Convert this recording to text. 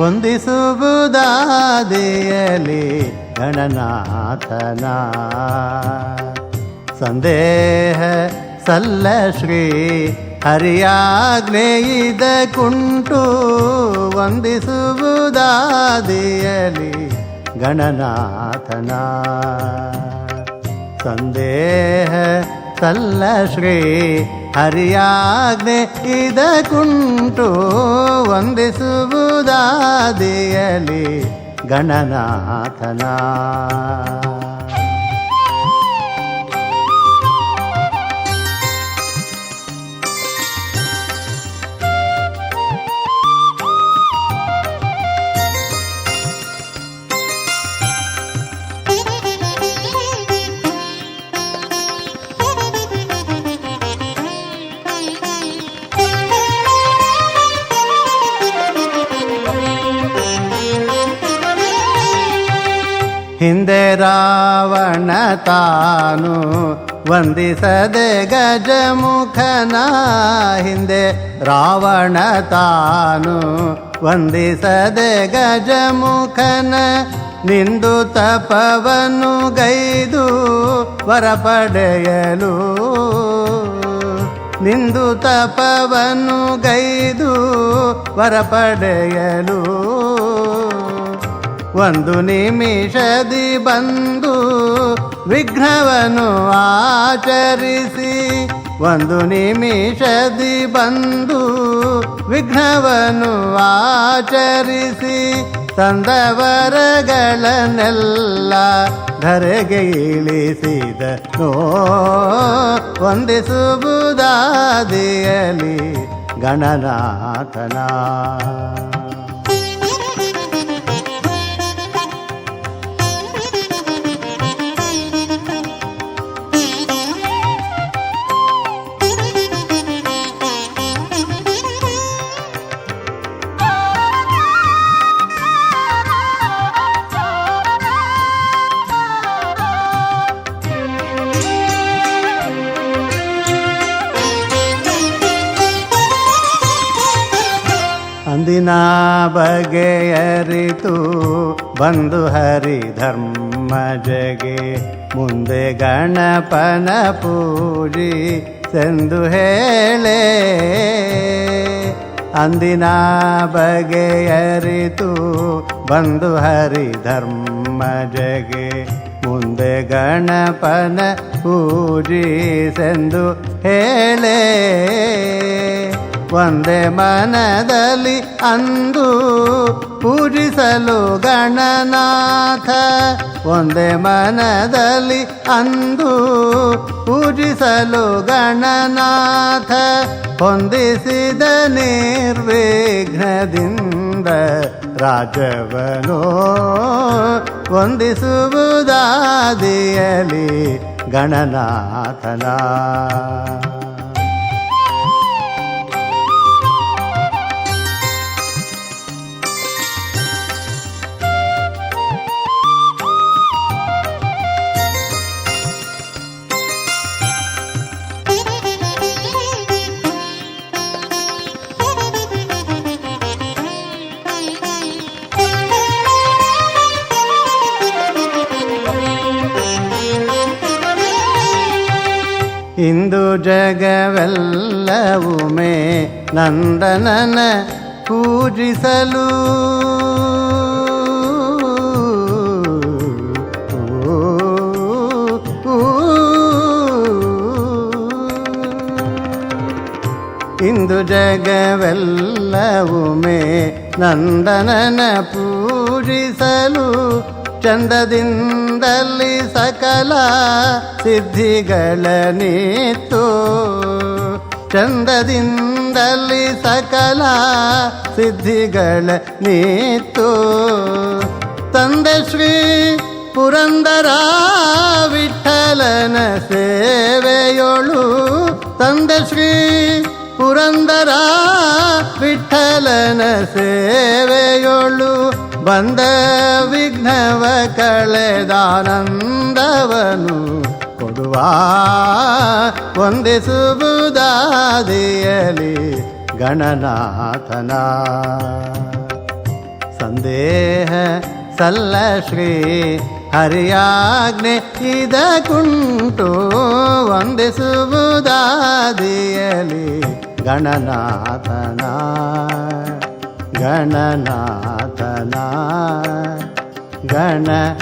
ಹೊಂದಿಸುವುದಾದಿಯಲಿ ಗಣನಾಥನ ಸಂದೇಹ ಸಲ್ಲ ಶ್ರೀ ಹರಿಯಾಗ್ನೇಯಿದ ಕುಂಟು ವಂದಿಸುವುದಾದಿಯಲಿ ಗಣನಾಥನ ಸಂದೇಹ ಸಲ್ಲ ಶ್ರೀ ಹರಿಯಾಗ್ನೆ ಕುಂಟು ವಂದಿಸುವುದಾದಿಯಲಿ ಗಣನಾಥನ. ಹಿಂದೆ ರಾವಣ ತಾನು ವಂದಿಸದೆ ಗಜಮುಖನ ಹಿಂದೆ ರಾವಣ ತಾನು ವಂದಿಸದೆ ಗಜಮುಖನ ನಿಂದು ತಪವನ್ನು ಗೈದು ವರ ಪಡೆಯಲು ನಿಂದು ತಪವನ್ನು ಗೈದು ವರ ಪಡೆಯಲು ಒಂದು ನಿಮಿಷದಿ ಬಂದು ವಿಘ್ನವನ್ನು ಆಚರಿಸಿ, ಒಂದು ನಿಮಿಷದಿ ಬಂದು ವಿಘ್ನವನ್ನು ಆಚರಿಸಿ, ತಂದವರಗಳನ್ನೆಲ್ಲ ಧರೆಗೆ ಇಳಿಸಿದ ಒಂದಿಸುವುದಾದಿಯಲಿ ಗಣನಾಥನ. ಅಂದಿನ ಬಗೆಯರಿತು, ಬಂದು ಹರಿ ಧರ್ಮ ಜಗೆ. ಮುಂದೆ ಗಣಪನ ಪೂಜಿ ಸೆಂದು ಹೇಳೆ. ಅಂದಿನ ಬಗೆಯರಿತು, ಬಂದು ಹರಿ ಧರ್ಮ ಜಗೆ. ಮುಂದೆ ಗಣಪನ ಪೂಜಿಸೆಂದು ಹೇಳೆ. ಒಂದೇ ಮನದಲ್ಲಿ ಅಂದು ಪೂಜಿಸಲು ಗಣನಾಥ. ಒಂದೇ ಮನದಲ್ಲಿ ಅಂದು ಪೂಜಿಸಲು ಗಣನಾಥ. ಹೊಂದಿಸಿದ ನಿರ್ವಿಘ್ನದಿಂದ ರಾಜವನು ವಂದಿಸುವುದಾದಿಯಲಿ ಗಣನಾಥನ. ಇಂದು ಜಗವೆಲ್ಲವೂ ಮೇ ನಂದನನ ಪೂಜಿಸಲು. ಇಂದು ಜಗವೆಲ್ಲವೂ ಮೇ ನಂದನನ ಪೂಜಿಸಲು. ಚಂದದಿಂದಲಿ ಸಕಲ ಸಿದ್ಧಿಗಳ ನೀತು. ಚಂದದಿಂದಲಿ ಸಕಲ ಸಿದ್ಧಿಗಳ ನೀತು. ತಂದೆ ಶ್ರೀ ಪುರಂದರ ವಿಠಲನ ಸೇವೆಯೊಳು. ತಂದೆ ಶ್ರೀ ಪುರಂದರ ವಿಠಲನ ಸೇವೆಯೊಳು. ಬಂದ ವಿಘ್ನವ ಕಳೆದಾನಂದವನು ಕೊಡುವ ಒಂದಿಸುವುದಾದಿಯಲಿ ಗಣನಾಥನ. ಸಂದೇಹ ಸಲ್ಲ ಶ್ರೀ ಹರಿಯಾಜ್ಞೆ ಕುಂಟು ವಂದಿಸುವುದಾದಿಯಲಿ ಗಣನಾಥನ. गणनाथना। गणनाथना।